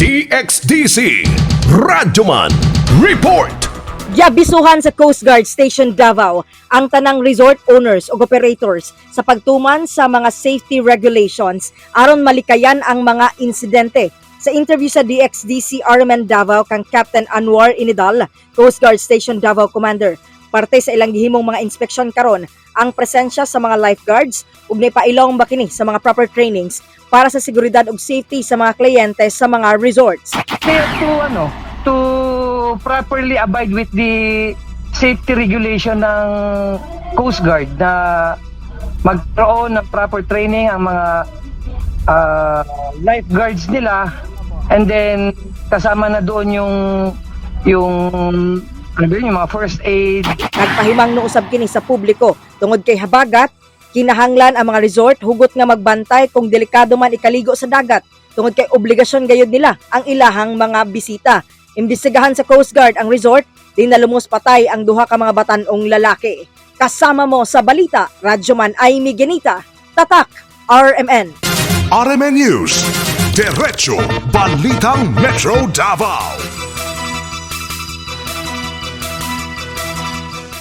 DXDC Radyoman Report Giabisuhan sa Coast Guard Station Davao ang tanang resort owners o operators sa pagtuman sa mga safety regulations aron malikayan ang mga insidente. Sa interview sa DXDC Armen Davao kang Captain Anwar Inidal, Coast Guard Station Davao Commander, parte sa ilang gihimong mga inspeksyon karon ang presensya sa mga lifeguards ug napailong bakini sa mga proper trainings para sa seguridad ug safety sa mga kliyente sa mga resorts. To ano, to properly abide with the safety regulation ng Coast Guard na magkaroon ng proper training ang mga ah, lifeguards nila and then kasama na doon yung yung ano ba yun, yung mga first aid Nagpahimang no usab kini sa publiko tungod kay habagat kinahanglan ang mga resort hugot nga magbantay kung delikado man ikaligo sa dagat tungod kay obligasyon gayud nila ang ilahang mga bisita. Imbestigahan sa Coast Guard ang resort, di nalumos patay ang duha ka mga batanong lalaki. Kasama mo sa balita, Radyoman Aimee Genita, Tatak, RMN. RMN News Diretso Balitang Metro Davao